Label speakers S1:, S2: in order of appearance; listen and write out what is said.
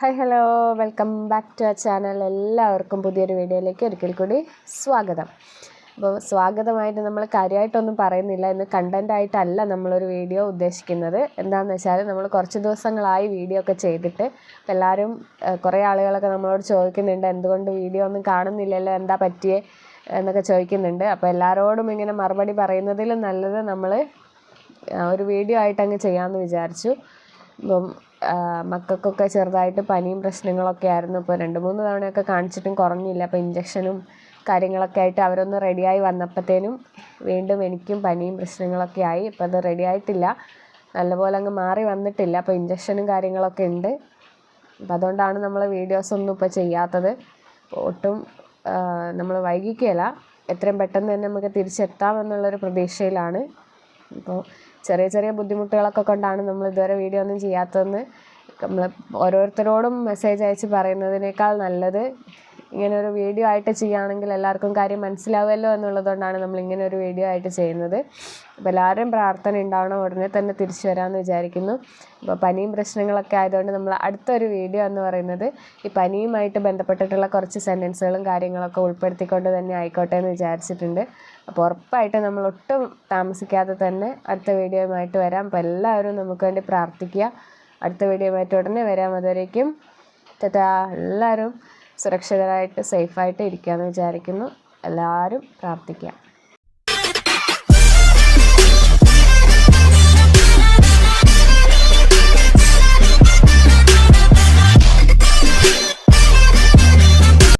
S1: Hi hello welcome back to ആ channel എല്ലാവർക്കും പുതിയൊരു വീഡിയോയിലേക്ക് ഒരിക്കൽ കൂടി സ്വാഗതം. അപ്പോൾ സ്വാഗതമായിട്ട് നമ്മൾ കാര്യമായിട്ടൊന്നും പറയുന്നില്ല. ഇന്ന് കണ്ടന്റായിട്ടല്ല നമ്മളൊരു വീഡിയോ ഉദ്ദേശിക്കുന്നത്. എന്താണെന്ന് വെച്ചാൽ നമ്മൾ കുറച്ച് ദിവസങ്ങളായി വീഡിയോ ഒക്കെ ചെയ്തിട്ട് അപ്പോൾ എല്ലാവരും കുറേ ആളുകളൊക്കെ നമ്മളോട് ചോദിക്കുന്നുണ്ട്. എന്തുകൊണ്ട് വീഡിയോ ഒന്നും കാണുന്നില്ലല്ലോ? എന്താ പറ്റിയേ? എന്നൊക്കെ ചോദിക്കുന്നുണ്ട്. അപ്പോൾ എല്ലാവരോടും ഇങ്ങനെ മറുപടി പറയുന്നതിലും നല്ലത് നമ്മൾ ഒരു വീഡിയോ ആയിട്ട് അങ്ങ് ചെയ്യാമെന്ന് വിചാരിച്ചു. ഇപ്പം മക്കൾക്കൊക്കെ ചെറുതായിട്ട് പനിയും പ്രശ്നങ്ങളൊക്കെ ആയിരുന്നു. ഇപ്പോൾ രണ്ട് മൂന്ന് തവണയൊക്കെ കാണിച്ചിട്ടും കുറഞ്ഞില്ല. അപ്പോൾ ഇഞ്ചക്ഷനും കാര്യങ്ങളൊക്കെ ആയിട്ട് അവരൊന്ന് റെഡിയായി വന്നപ്പോഴത്തേനും വീണ്ടും എനിക്കും പനിയും പ്രശ്നങ്ങളൊക്കെ ആയി. ഇപ്പോൾ അത് റെഡി ആയിട്ടില്ല. നല്ലപോലെ അങ്ങ് മാറി വന്നിട്ടില്ല. അപ്പോൾ ഇഞ്ചക്ഷനും കാര്യങ്ങളൊക്കെ ഉണ്ട്. അപ്പം അതുകൊണ്ടാണ് നമ്മൾ വീഡിയോസ് ഒന്നും ഇപ്പോൾ ചെയ്യാത്തത്. ഒട്ടും നമ്മൾ വൈകിക്കുകയില്ല എത്രയും പെട്ടെന്ന് തന്നെ നമുക്ക് തിരിച്ചെത്താമെന്നുള്ളൊരു പ്രതീക്ഷയിലാണ്. അപ്പോൾ ചെറിയ ചെറിയ ബുദ്ധിമുട്ടുകളൊക്കെ കൊണ്ടാണ് നമ്മൾ ഇതുവരെ വീഡിയോ ഒന്നും ചെയ്യാത്തതെന്ന്. നമ്മൾ ഓരോരുത്തരോടും മെസ്സേജ് അയച്ച് പറയുന്നതിനേക്കാൾ നല്ലത് ഇങ്ങനെ ഒരു വീഡിയോ ആയിട്ട് ചെയ്യുകയാണെങ്കിൽ എല്ലാവർക്കും കാര്യം മനസ്സിലാവുമല്ലോ എന്നുള്ളതുകൊണ്ടാണ് നമ്മൾ ഇങ്ങനെ ഒരു വീഡിയോ ആയിട്ട് ചെയ്യുന്നത്. അപ്പോൾ എല്ലാവരും പ്രാർത്ഥന ഉണ്ടാവണം ഉടനെ തന്നെ തിരിച്ചു വരാമെന്ന് വിചാരിക്കുന്നു. അപ്പോൾ പനിയും പ്രശ്നങ്ങളൊക്കെ ആയതുകൊണ്ട് നമ്മൾ അടുത്തൊരു വീഡിയോ എന്ന് പറയുന്നത് ഈ പനിയുമായിട്ട് ബന്ധപ്പെട്ടിട്ടുള്ള കുറച്ച് സെന്റൻസുകളും കാര്യങ്ങളൊക്കെ ഉൾപ്പെടുത്തിക്കൊണ്ട് തന്നെ ആയിക്കോട്ടെ എന്ന് വിചാരിച്ചിട്ടുണ്ട്. അപ്പോൾ ഉറപ്പായിട്ട് നമ്മൾ ഒട്ടും താമസിക്കാതെ തന്നെ അടുത്ത വീഡിയോയുമായിട്ട് വരാം. അപ്പോൾ എല്ലാവരും നമുക്ക് വേണ്ടി പ്രാർത്ഥിക്കുക. അടുത്ത വീഡിയോയുമായിട്ട് ഉടനെ വരാം. അതുവരേക്കും എല്ലാവരും സുരക്ഷിതരായിട്ട് സേഫായിട്ട് ഇരിക്കുക എന്ന് വിചാരിക്കുന്നു. എല്ലാവരും പ്രാർത്ഥിക്കുക